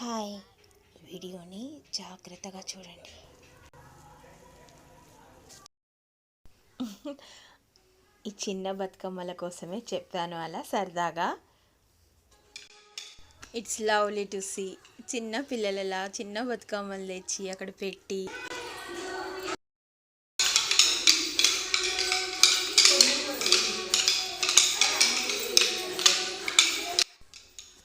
Hi. వీడియోని జాగ్రత్తగా చూడండి. ఈ చిన్న బతుకమ్మల కోసమే చెప్పాను అలా సరదాగా. ఇట్స్ లవ్లీ టు సీ చిన్న పిల్లలలా చిన్న బతుకమ్మలు తెచ్చి అక్కడ పెట్టి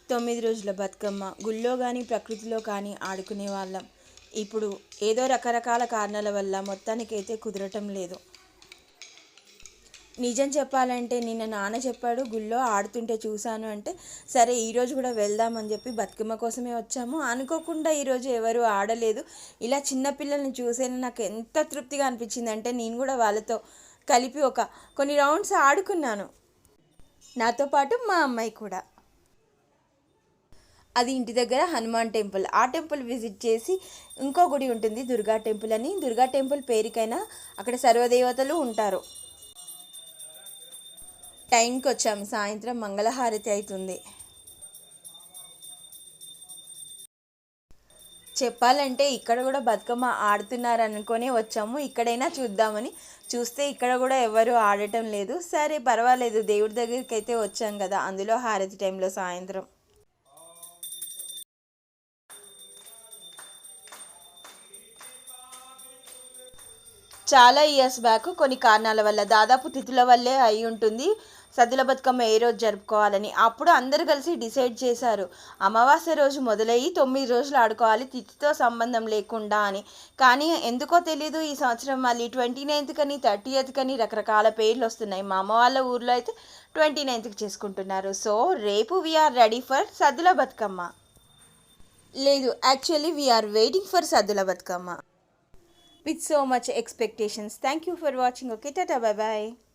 తొమ్మిది రోజుల బతుకమ్మ. గుళ్ళో కానీ ప్రకృతిలో కానీ ఆడుకునే వాళ్ళం. ఇప్పుడు ఏదో రకరకాల కారణాల వల్ల మొత్తానికైతే కుదరటం లేదు. నిజం చెప్పాలంటే నిన్న నాన్న చెప్పాడు గుళ్ళో ఆడుతుంటే చూశాను అంటే సరే ఈరోజు కూడా వెళ్దామని చెప్పి బతుకమ్మ కోసమే వచ్చాము. అనుకోకుండా ఈరోజు ఎవరు ఆడలేదు. ఇలా చిన్నపిల్లల్ని చూసేనే నాకు ఎంత తృప్తిగా అనిపించింది అంటే నేను కూడా వాళ్ళతో కలిపి ఒక కొన్ని రౌండ్స్ ఆడుకున్నాను. నాతో పాటు మా అమ్మాయి కూడా. అది ఇంటి దగ్గర హనుమాన్ టెంపుల్. ఆ టెంపుల్ విజిట్ చేసి ఇంకో గుడి ఉంటుంది దుర్గా టెంపుల్ అని. దుర్గా టెంపుల్ పేరుకైనా అక్కడ సర్వదేవతలు ఉంటారు. టైంకి వచ్చాము సాయంత్రం మంగళహారతి అవుతుంది. చెప్పాలంటే ఇక్కడ కూడా బతుకమ్మ ఆడుతున్నారు అనుకొని వచ్చాము. ఇక్కడైనా చూద్దామని. చూస్తే ఇక్కడ కూడా ఎవరు ఆడటం లేదు. సరే పర్వాలేదు. దేవుడి దగ్గరికి అయితే వచ్చాం కదా. అందులో హారతి టైంలో సాయంత్రం. చాలా ఇయర్స్ బ్యాక్ కొన్ని కారణాల వల్ల దాదాపు తిథుల వల్లే అయి ఉంటుంది. సద్దుల బతుకమ్మ ఏ రోజు జరుపుకోవాలని. అప్పుడు అందరు కలిసి డిసైడ్ చేశారు. అమావాస్య రోజు మొదలయ్యి తొమ్మిది రోజులు ఆడుకోవాలి తిథితో సంబంధం లేకుండా అని. కానీ ఎందుకో తెలీదు ఈ సంవత్సరం మళ్ళీ ట్వంటీ నైన్త్ కని థర్టీ కని రకరకాల పేర్లు వస్తున్నాయి. మా అమ్మ వాళ్ళ ఊర్లో అయితే ట్వంటీ నైన్త్కి చేసుకుంటున్నారు. సో రేపు we're ready for Saddula Bathukamma. లేదు actually we're waiting for Saddula Bathukamma. With so much expectations. Thank you for watching. Okay, tata, bye bye.